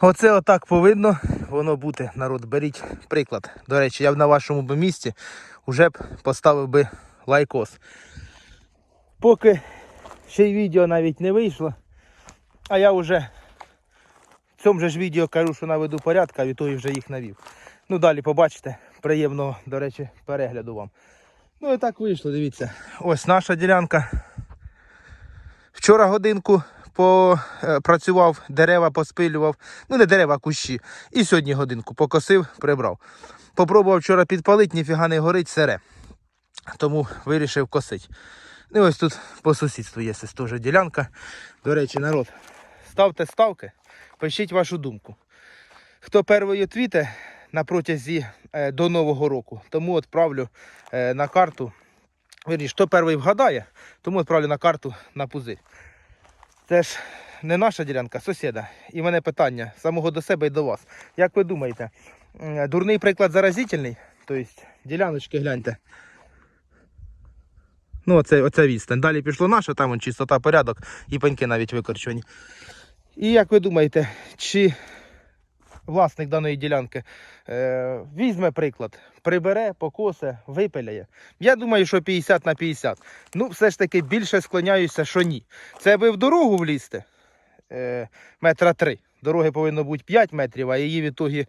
Оце отак повинно воно бути, народ. Беріть приклад. До речі, я б на вашому би місці вже б поставив би лайкос. Поки ще й відео навіть не вийшло, а я вже в цьому же ж відео кажу, що наведу порядок, а від того вже їх навів. Ну далі побачите. Приємного, до речі, перегляду вам. Ну і так вийшло, дивіться. Ось наша ділянка. Вчора годинку попрацював, дерева поспилював. Ну не дерева, а кущі. І сьогодні годинку покосив, прибрав. Попробував вчора підпалити, ніфіга не горить, сере. Тому вирішив косити. Ну і ось тут по сусідству є теж ділянка. До речі, народ, ставте ставки, пишіть вашу думку. Хто перший твіте на протязі е, до Нового року, тому відправлю е, на карту. Вірніше, хто перший вгадає, тому відправлю на карту на пузир. Це ж не наша ділянка, сусіда. І в мене питання самого до себе і до вас. Як ви думаєте, дурний приклад заразительний? Тобто, діляночки гляньте. Ну, оце, оце відстань. Далі пішло наше, там чистота, порядок і пеньки навіть викорчені. І як ви думаєте, чи власник даної ділянки е, візьме приклад, прибере, покосе, випиляє? Я думаю, що 50 на 50. Ну, все ж таки більше склоняюся, що ні. Це аби в дорогу влізти е, метра три. Дороги повинно бути 5 метрів, а її в ітогі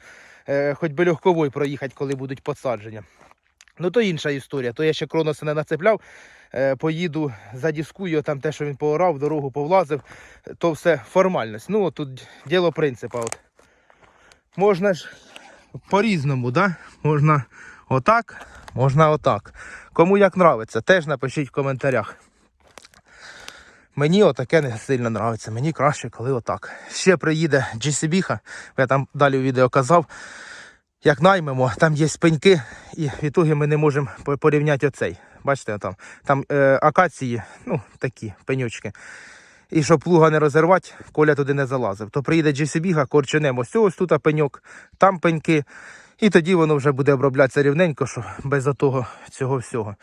е, хоч би легковою проїхати, коли будуть посадження. Ну, то інша історія. То я ще кроноса не нацепляв. Е, поїду задіскую там те, що він поорав, дорогу повлазив, то все формальність. Ну, от тут діло принципа. От. Можна ж по-різному, да? можна отак, можна отак. Кому як нравиться, теж напишіть в коментарях. Мені отаке не сильно нравиться. Мені краще, коли отак. Ще приїде GCB, я там далі у відео казав. Як наймемо, там є пеньки, і в ітогі ми не можемо порівняти оцей. Бачите, там, там е, акації, ну такі пенючки. І щоб плуга не розірвати, коля туди не залазив. То приїде GCB, корченемо ось ось тут пеньок, там пеньки. І тоді воно вже буде оброблятися рівненько, що без того цього всього.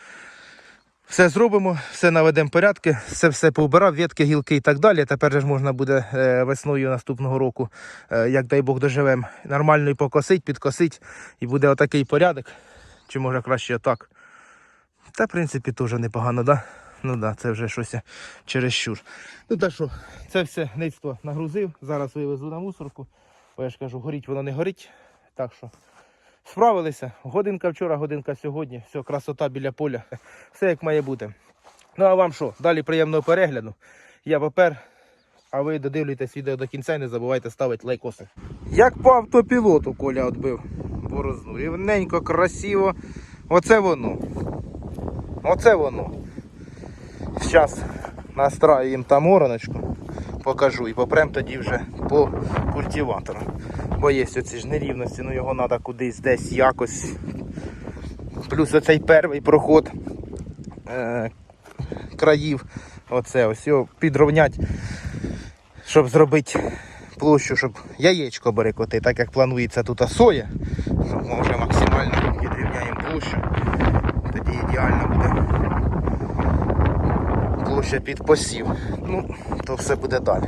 Все зробимо, все наведемо порядки, все все поубирав, ветки, гілки і так далі. Тепер ж можна буде е, весною наступного року, е, як дай Бог доживемо, нормально і покосить, підкосить, і буде отакий порядок. Чи може краще отак. Та, в принципі, теж непогано, да? Ну так, да, це вже щось чересчур. Ну та що, це все ництво нагрузив. Зараз вивезу на мусорку. Бо я ж кажу, горіть воно не горить. Так що справилися. Годинка вчора, годинка сьогодні. Все, красота біля поля. Все як має бути. Ну а вам що? Далі приємного перегляду. Я попер. А ви додивлюйтесь відео до кінця і не забувайте ставити лайкоси. Як по автопілоту Коля відбив борозну. Рівненько, красиво. Оце воно. Оце воно. Зараз настраюємо там ораночку, покажу і попрем тоді вже по культиватору. Бо є оці ж нерівності, ну його треба кудись десь якось. Плюс оцей перший проход е, країв. Оце ось його підровнять, щоб зробити площу, щоб яєчко берекоти, так як планується тут соя, ми вже максимально відрівняємо площу. Тоді ідеально буде площа під посів. Ну, то все буде далі.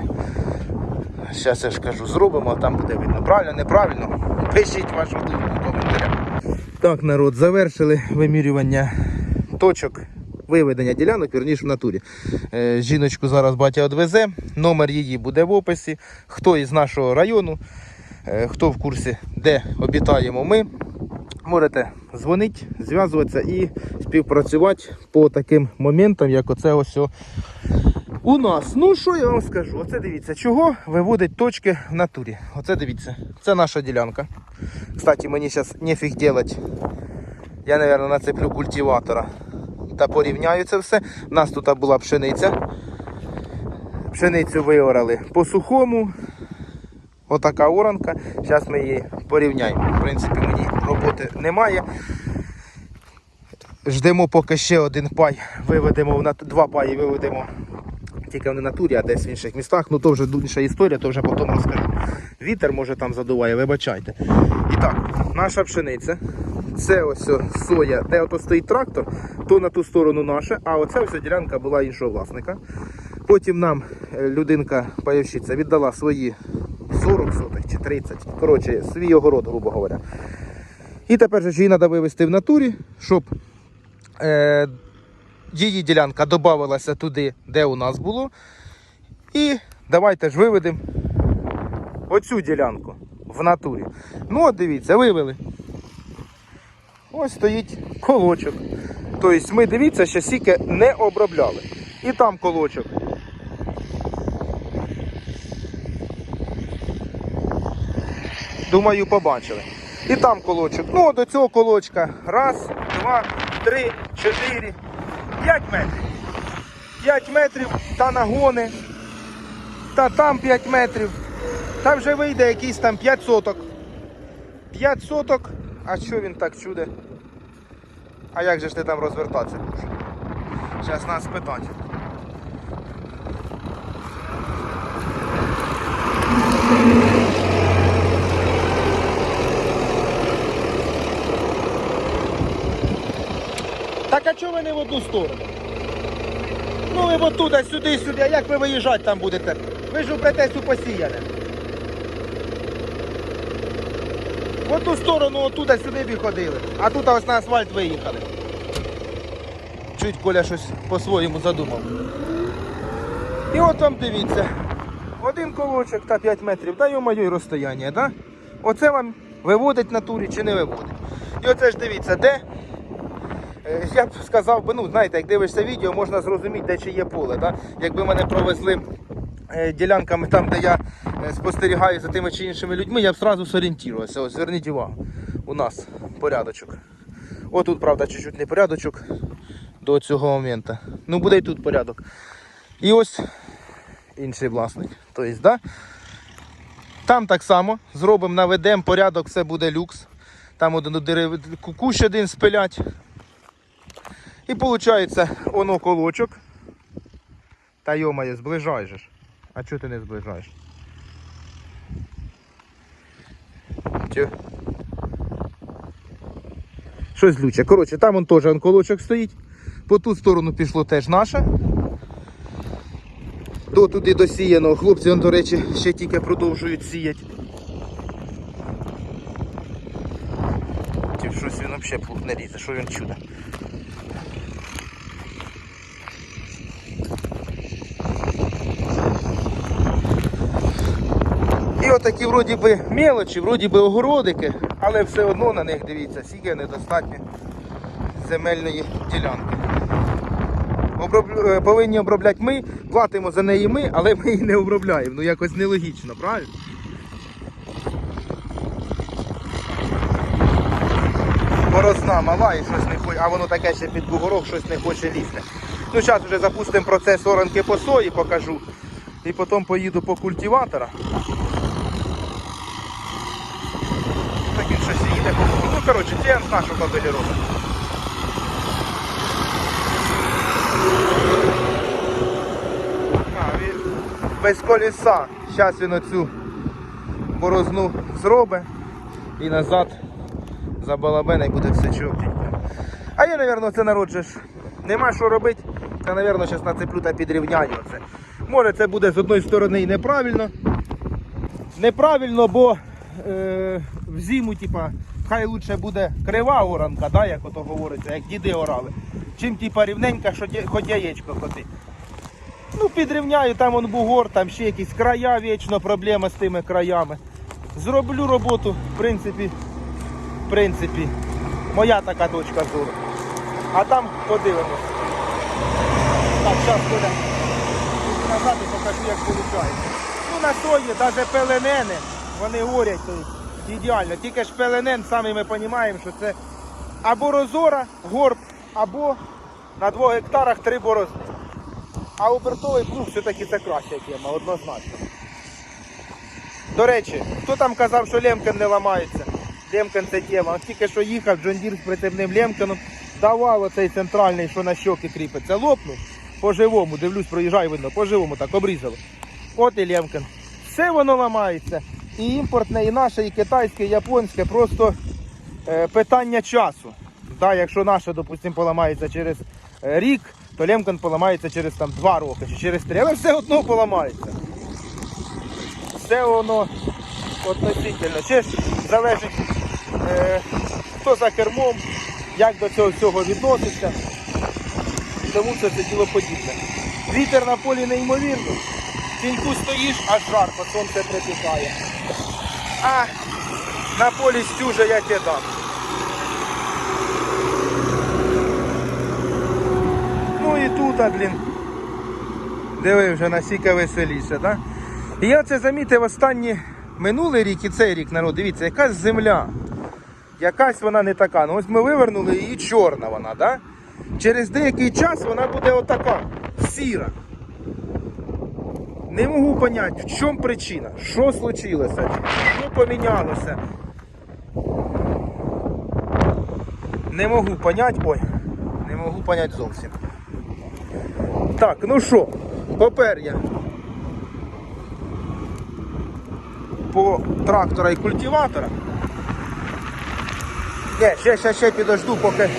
Зараз я ж кажу, зробимо, а там буде видно. Правильно, неправильно. Пишіть вашу думку в коментарях. Так, народ, завершили вимірювання точок виведення ділянок, вірніше в натурі. Е, жіночку зараз батя відвезе, номер її буде в описі. Хто із нашого району, е, хто в курсі, де обітаємо ми, можете дзвонити, зв'язуватися і співпрацювати по таким моментам, як оце ось у нас. Ну що я вам скажу? Оце дивіться, чого виводить точки в натурі. Оце дивіться, це наша ділянка. Кстати, мені зараз нефіг делать. Я, мабуть, нацеплю культиватора та порівняю це все. У нас тут була пшениця. Пшеницю виорали по сухому. Отака оранка. Зараз ми її порівняємо. В принципі, мені роботи немає. Ждемо, поки ще один пай виведемо в два паї виведемо тільки не натурі, а десь в інших містах. Ну то вже інша історія, то вже потім розкажу. Вітер може там задуває, вибачайте. І так, наша пшениця. Це ось соя, де ото стоїть трактор, то на ту сторону наша, а оця ось ділянка була іншого власника. Потім нам е, людинка, пайовщиця, віддала свої 40 соток чи 30. Коротше, свій огород, грубо говоря. І тепер же її треба вивезти в натурі, щоб е, її ділянка додавалася туди, де у нас було. І давайте ж виведемо оцю ділянку в натурі. Ну, от дивіться, вивели. Ось стоїть колочок. Тобто ми дивіться, що сіки не обробляли. І там колочок. Думаю, побачили. І там колочок. Ну, до цього колочка. Раз, два, три, чотири, п'ять метрів. П'ять метрів та нагони. Та там 5 метрів. Та вже вийде якийсь там 5 соток. 5 соток. А що він так чуде? А як же ж ти там розвертатися? Зараз нас питати. А чого ви не в одну сторону? Ну ви оттуда, сюди, сюди, а як ви виїжджати там будете? Ви ж упретесь у посіяне. В одну сторону отуда сюди б і ходили. А тут ось на асфальт виїхали. Чуть Коля щось по-своєму задумав. І от вам дивіться. Один колочок та 5 метрів, да йо-моє й розстояння, да? Оце вам виводить на турі чи не виводить. І оце ж дивіться, де Я б сказав би, ну знаєте, як дивишся відео, можна зрозуміти, де чи є поле. Да? Якби мене провезли е, ділянками там, де я е, спостерігаю за тими чи іншими людьми, я б одразу зорієнтувався. Ось зверніть увагу, у нас порядочок. Отут, правда, чуть-чуть не порядочок до цього моменту. Ну буде і тут порядок. І ось інший власник. Тобто, да? Там так само зробимо, наведемо порядок, все буде люкс. Там один кущ один спилять. І виходить, воно колочок. Та йомає, зближай же. А чого ти не зближаєш? Щось люче. Коротше, там он теж колочок стоїть. По ту сторону пішло теж наше. До туди досіяно. Хлопці, он, до речі, ще тільки продовжують сіяти. Щось він взагалі плуг не лізе, що він чудо. І отакі вроді би мелочі, вроді би огородики, але все одно на них дивіться, скільки недостатньо земельної ділянки. Оброб- е, Повинні обробляти ми, платимо за неї ми, але ми її не обробляємо. Ну якось нелогічно, правильно? Борозна мала і щось не хоче, а воно таке ще під бугорок щось не хоче лізти. Ну зараз вже запустимо процес оранки по сої, покажу. І потім поїду по культиватора. Так він щось їде. Ну, коротше, це нашу кабелі робить. Без коліса. Зараз він оцю борозну зробить і назад за балабена і буде все чітко. А я, мабуть, це народ же ж нема що робити. Та, мабуть, зараз нацеплю та підрівняю це. Може це буде з одної сторони і неправильно. Неправильно, бо е, в зиму, типа, хай лучше буде крива оранка, да, як ото говориться, як діди орали. Чим типа рівненька, що хоч яєчко котить. Ну, підрівняю, там он бугор, там ще якісь края вічно, проблема з тими краями. Зроблю роботу, в принципі, в принципі, моя така точка зору. А там подивимось. Так, зараз буде назад і покажу, як виходить. Ну на сої, навіть пеленени, вони горять есть, ідеально. Тільки ж пеленен, самі ми розуміємо, що це або розора, горб, або на двох гектарах три борозни. А обертовий плуг все-таки це краща тема, однозначно. До речі, хто там казав, що Лемкен не ламається? Лемкен це тема. От тільки що їхав, Джон Дір з прицепним Лемкеном, давав оцей центральний, що на щоки кріпиться, лопнув по-живому, дивлюсь, проїжджаю, видно, по-живому так обрізало. От і Лемкен. Все воно ламається. І імпортне, і наше, і китайське, і японське, просто е, питання часу. Да, якщо наше, допустимо, поламається через е, рік, то Лемкен поламається через там, 2 роки чи через 3, але все одно поламається. Все воно относительно. Ще ж залежить, е, хто за кермом, як до цього всього відноситься. Тому це це діло подібне. Вітер на полі неймовірно. Тіньку стоїш, аж жарко, сонце припікає. А на полі стюже я тебе дам. Ну і тут, блін. Диви вже настільки веселіше, так? І я це замітив останні минулий рік і цей рік народ. Дивіться, якась земля. Якась вона не така. Ну ось ми вивернули її чорна вона, да? Через деякий час вона буде отака, сіра. Не можу поняти, в чому причина, що случилося, що помінялося. Не можу поняти, ой, не можу поняти зовсім. Так, ну що, попер по трактора і культиватора. Ні, ще, ще, ще підожду, поки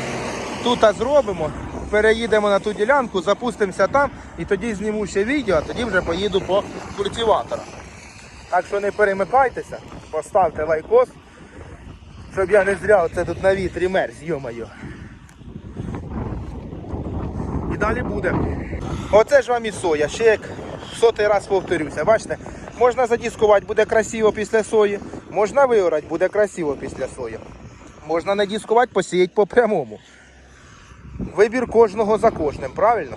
тут зробимо. Переїдемо на ту ділянку, запустимося там і тоді зніму ще відео, а тоді вже поїду по культиватору. Так що не перемикайтеся, поставте лайкос, щоб я не зря оце тут на вітрі мерз, йо-моє. І далі буде. Оце ж вам і соя. Ще як сотий раз повторюся. Бачите, можна задіскувати, буде красиво після сої. Можна виорати, буде красиво після сої. Можна не дискувати, посіяти по прямому. Вибір кожного за кожним, правильно?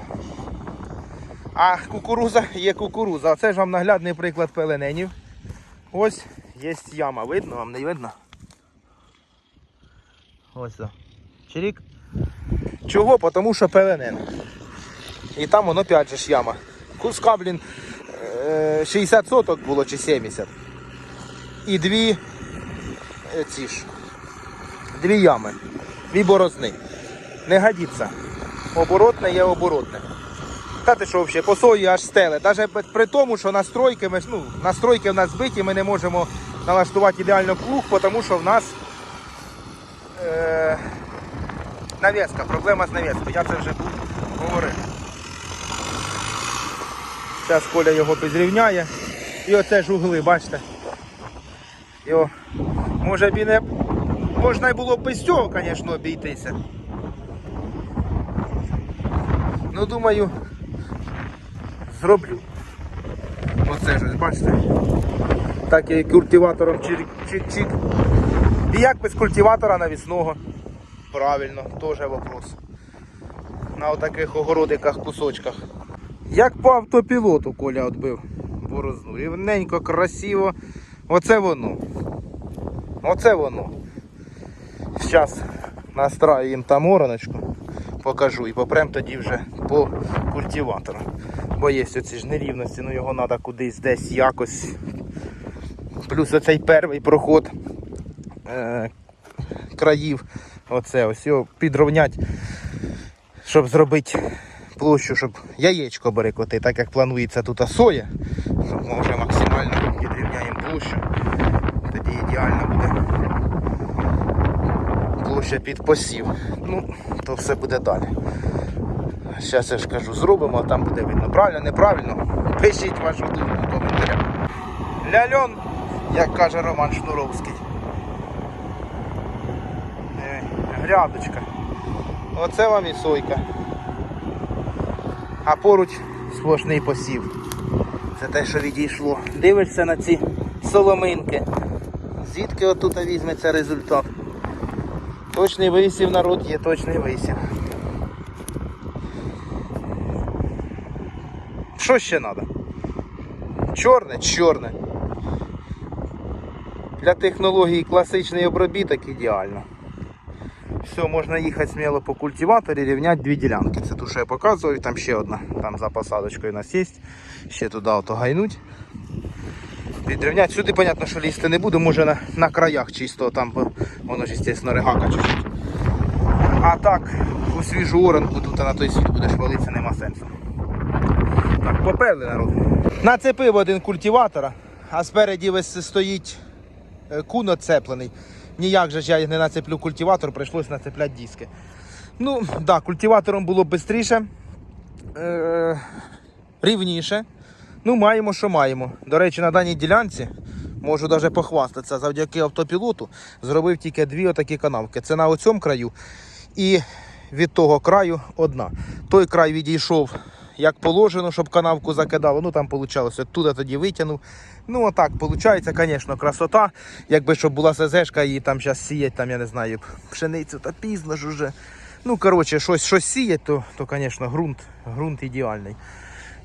А кукуруза є кукуруза. Оце ж вам наглядний приклад пелененів. Ось є яма. Видно, вам не видно? Ось так. Чирік. Чого? Тому що пеленен. І там воно опять же ж яма. Куска, блін, е, 60 соток було чи 70. І дві е, ці ж. Дві ями. Дві борозни. Не годиться. Оборотне є оборотне. Та ти що взагалі, по сої аж стеле. Навіть при тому, що настройки, ми, ну, настройки в нас збиті, ми не можемо налаштувати ідеально плуг, тому що в нас е, навіска, проблема з навіскою. Я це вже говорив. Зараз Коля його підрівняє. І оце ж угли, бачите. Його, може б і не можна було б без цього, звісно, обійтися. Ну, думаю, зроблю. Оце ж, бачите. Так і культиватором чик-чик-чик. І як без культиватора навісного? Правильно, теж вопрос. На отаких огородиках, кусочках. Як по автопілоту Коля відбив борозну. Рівненько, красиво. Оце воно. Оце воно. Зараз настраюємо там ороночку, покажу і попрем тоді вже по культиватору. Бо є оці ж нерівності, ну його треба кудись десь якось. Плюс оцей перший проход е, країв. Оце ось його підровнять, щоб зробити площу, щоб яєчко берекоти, так як планується тут соя, то ми вже максимально підрівняємо площу. Тоді ідеально буде площа під посів. Ну, то все буде далі. Зараз я ж кажу, зробимо, а там буде видно. Правильно, неправильно. Пишіть вашу думку в коментарях. Ляльон, як каже Роман Шнуровський. Диви, Грядочка. Оце вам і сойка. А поруч сплошний посів. Це те, що відійшло. Дивишся на ці соломинки. Звідки отут візьметься результат? Точний висів, народ є точний висів. Що ще треба? Чорне, чорне. Для технології класичний обробіток ідеально. Все, можна їхати сміло по культиваторі, рівняти дві ділянки. Це ту, що я показував, там ще одна. Там за посадочкою у нас є. Ще туди ото гайнуть. Підрівняти. Сюди, понятно, що лізти не буду, може на, на краях чисто, там воно ж, звісно, регака чуть-чуть. А так, у свіжу оранку тут на той світ будеш валитися, нема сенсу. Так, поперли народ. Нацепив один культиватора, а спереді весь стоїть е, кун оцеплений. Ніяк же ж я не нацеплю культиватор, прийшлось нацепляти диски. Ну, так, да, культиватором було швидше, е- рівніше. Ну, маємо, що маємо. До речі, на даній ділянці можу навіть похвастатися, завдяки автопілоту зробив тільки дві отакі канавки. Це на оцьому краю і від того краю одна. Той край відійшов як положено, щоб канавку закидало. Ну там вийшло, туди тоді витягнув. Ну отак, виходить, звісно, красота. Якби щоб була СЗшка і там зараз сіять, там, я не знаю, пшеницю, та пізно ж уже. Ну, коротше, щось, щось сіять, то, то, звісно, ґрунт, ґрунт ідеальний.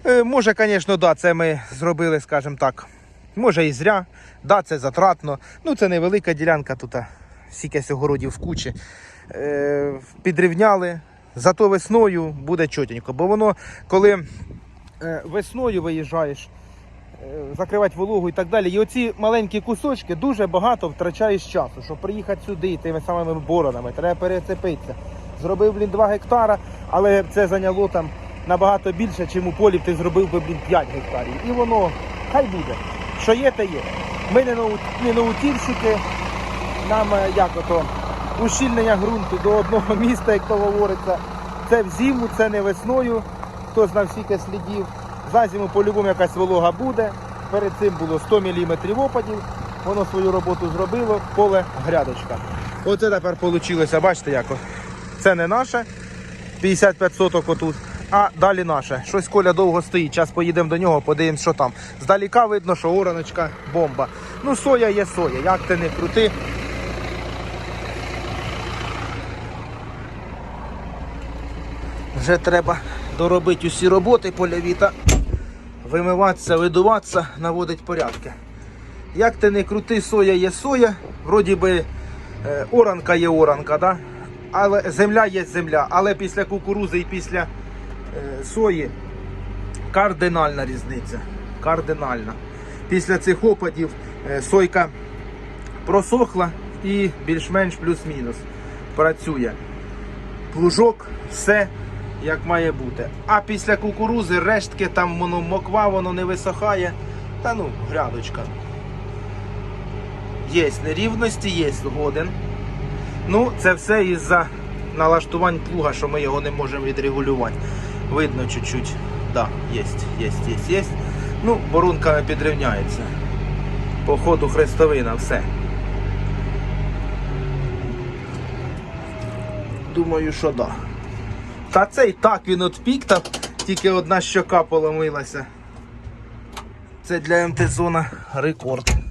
Е, може, звісно, да, це ми зробили, скажімо так, може і зря, да, це затратно. Ну, це невелика ділянка, тут стільки огородів в кучі. Е, підрівняли, зато весною буде чотенько. Бо воно, коли е, весною виїжджаєш, закривати вологу і так далі. І оці маленькі кусочки дуже багато втрачаєш часу, щоб приїхати сюди тими самими боронами, треба перецепитися. Зробив, блін, 2 гектара, але це зайняло там набагато більше, чим у полі ти зробив би, блін, 5 гектарів. І воно хай буде. Що є, те є. Ми не, нау... не наутільщики, нам е, як ото ущільнення ґрунту до одного міста, як то говориться. Це в зиму, це не весною. Хто знав скільки слідів. За зиму по-любому якась волога буде. Перед цим було 100 мм опадів. Воно свою роботу зробило, поле грядочка. Оце тепер вийшло, бачите, як. Це не наше. 55 соток отут. А далі наше. Щось Коля довго стоїть. Зараз поїдемо до нього, подивимось, що там. Здаліка видно, що ораночка бомба. Ну, соя є соя, як ти не крути. Вже треба доробити усі роботи польові та вимиватися, видуватися, наводити порядки. Як ти не крути, соя є соя, вроді би е, оранка є оранка, да? але земля є земля. Але після кукурузи і після сої кардинальна різниця. Кардинальна. Після цих опадів е, сойка просохла і більш-менш плюс-мінус працює. Плужок, все як має бути. А після кукурузи рештки там воно моква, воно не висохає. Та ну, грядочка. Є нерівності, є згоден. Ну, це все із-за налаштувань плуга, що ми його не можемо відрегулювати. Видно чуть-чуть. Да, є, є, є, є. Ну, борунками підрівняється. По ходу хрестовина, все. Думаю, що да. Та це і так він от пік, та тільки одна щока поломилася. Це для МТ-зона рекорд.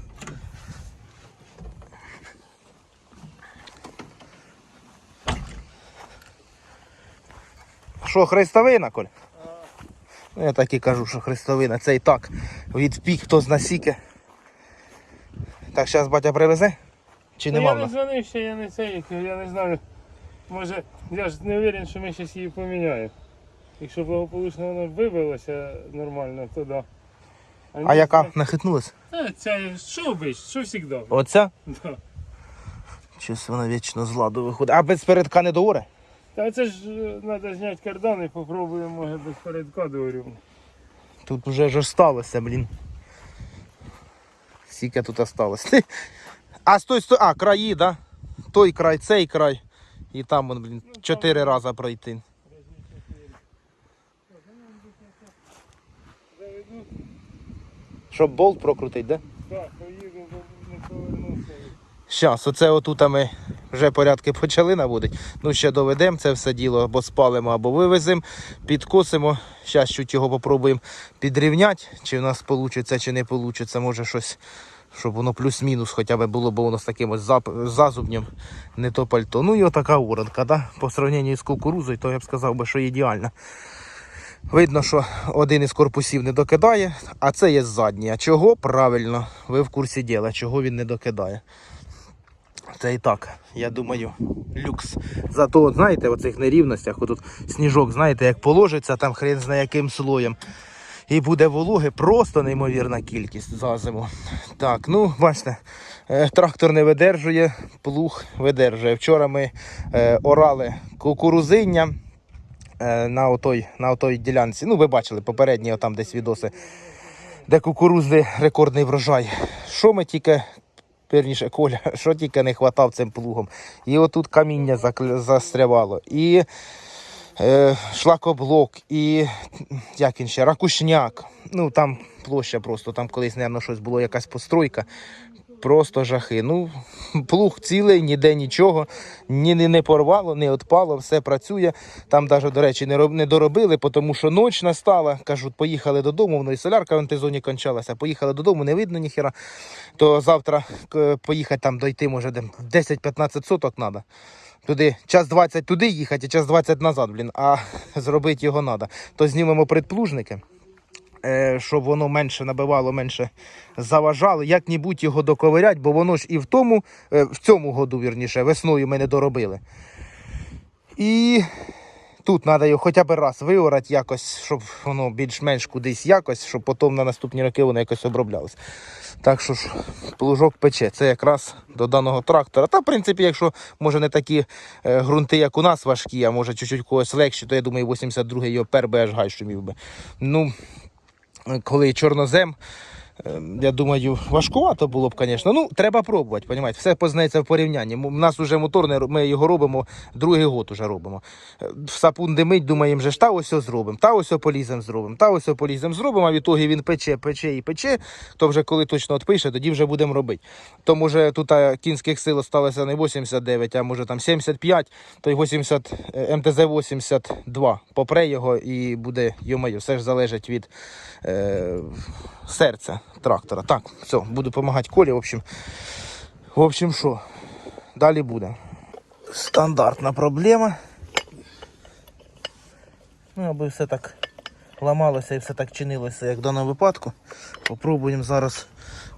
Що, хрестовина, Коль? Ну, я так і кажу, що хрестовина. Це і так. Від пік хто з насіки. Так, зараз батя привезе? Чи Ну, нема я не дзвонив ще, я не цей, я не знаю. Може, я ж не уверен, що ми зараз її поміняємо. Якщо благополучно воно вибилося нормально, то да. А ні, яка це- нахитнулась? Та, ця, що бич, що завжди. Оця? Да. Щось вона вічно з ладу виходить. А без передка не доре? Та це ж треба зняти кардан і попробуємо, без передка. Тут вже ж осталося, блін. Скільки тут осталось. А стой, стой, а, краї, да? Той край, цей край. І там, вон, блін, чотири рази пройти. Щоб болт прокрутить, да? Так, поїду, бо не повернувся. Щас, оце отут ми вже порядки почали наводити. Ну, ще доведемо це все діло, або спалимо, або вивеземо, підкосимо. Зараз чуть його попробуємо підрівняти, чи в нас вийде, чи не вийде. Може щось, щоб воно плюс-мінус хоча б було, бо воно з таким ось зазубнем, не то пальто. Ну і отака уронка, да? по сравненню з кукурузою, то я б сказав би, що ідеальна. Видно, що один із корпусів не докидає, а це є задній. А чого? Правильно, ви в курсі діла, чого він не докидає. Це і так, я думаю, люкс. Зато, от, знаєте, в цих нерівностях, отут сніжок, знаєте, як положиться, там хрен знає яким слоєм. І буде вологи просто неймовірна кількість за зиму. Так, ну бачите, е, трактор не видержує, плуг видержує. Вчора ми е, орали кукурузиння е, на отой, на отой ділянці. Ну, ви бачили попередні там десь відоси, де кукурузи рекордний врожай. Що ми тільки Вірніше, Коля, що тільки не хватав цим плугом. І отут каміння застрявало. І е, шлакоблок і як він ще, ракушняк. Ну там площа просто, там колись, мабуть, щось було, якась постройка. Просто жахи. Ну, плуг цілий, ніде нічого, ні не, порвало, не відпало, все працює. Там навіть, до речі, не, роб- не доробили, тому що ніч настала. Кажуть, поїхали додому, воно і солярка в антизоні кончалася. Поїхали додому, не видно ніхера. То завтра поїхати там дойти, може, де 10-15 соток треба. Туди час 20 туди їхати, час 20 назад, блін, а зробити його треба. То знімемо предплужники, е, щоб воно менше набивало, менше заважало. Як-небудь його доковирять, бо воно ж і в тому, е, в цьому году, вірніше, весною ми не доробили. І тут треба його хоча б раз виорати якось, щоб воно більш-менш кудись якось, щоб потім на наступні роки воно якось оброблялось. Так що ж, плужок пече. Це якраз до даного трактора. Та, в принципі, якщо може не такі е, ґрунти, як у нас важкі, а може чуть-чуть когось легші, то я думаю, 82-й його пер би аж гай шумів би. Ну, коли чорнозем, я думаю, важкувато було б, звісно. Ну, треба пробувати, понімаєте? Все познається в порівнянні. У нас вже моторний, ми його робимо, другий год уже робимо. Е, В сапун димить, думаємо, вже ж та ось зробимо, та ось полізем зробимо, та ось полізем зробимо, а в ітогі він пече, пече і пече, то вже коли точно відпише, тоді вже будемо робити. То може тут кінських сил сталося не 89, а може там 75, то й 80, е, МТЗ-82 попре його і буде, йомаю, все ж залежить від е, серця трактора. Так, все, буду допомагати Колі. В общем, в общем, що, далі буде. Стандартна проблема. Ну, аби все так ламалося і все так чинилося, як в даному випадку. Попробуємо зараз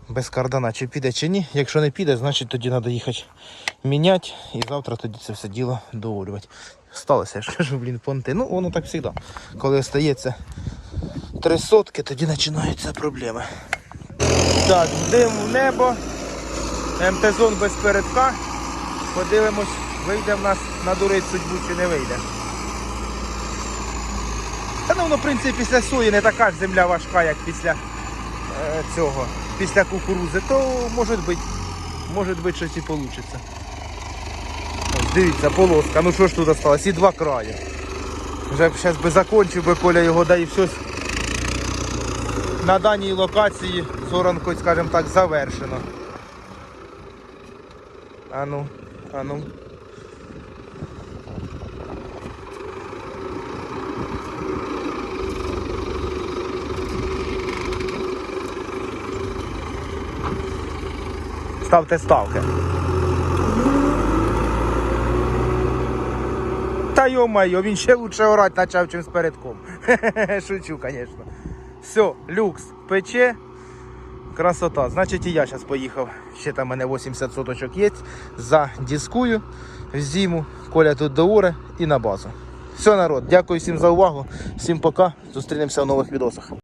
без кардана, чи піде, чи ні. Якщо не піде, значить тоді треба їхати міняти і завтра тоді це все діло доорювати. Сталося, я ж кажу, блін, понти. Ну, воно так завжди. Коли остається три сотки, тоді починаються проблеми. Так, дим в небо. МТ-зон без передка. Подивимось, вийде в нас надурить судьбу чи не вийде. Та ну, в принципі, після сої не така ж земля важка, як після е, цього, після кукурузи, то може бути, може бути щось і вийде. Ось, дивіться, полоска. Ну що ж тут осталось? І два краї. Вже зараз би закончив би Коля його, да і все на даній локації зоранко, скажімо так, завершено. Ану, ану. Ставте ставки. Та йо-майо, він ще лучше орати почав, чим з передком. Шучу, звісно. Все, люкс, пече. Красота. Значить і я зараз поїхав. Ще там у мене 80 соточок є. За дискую в зиму. Коля тут до ури і на базу. Все, народ, дякую всім за увагу. Всім пока. Зустрінемося в нових відосах.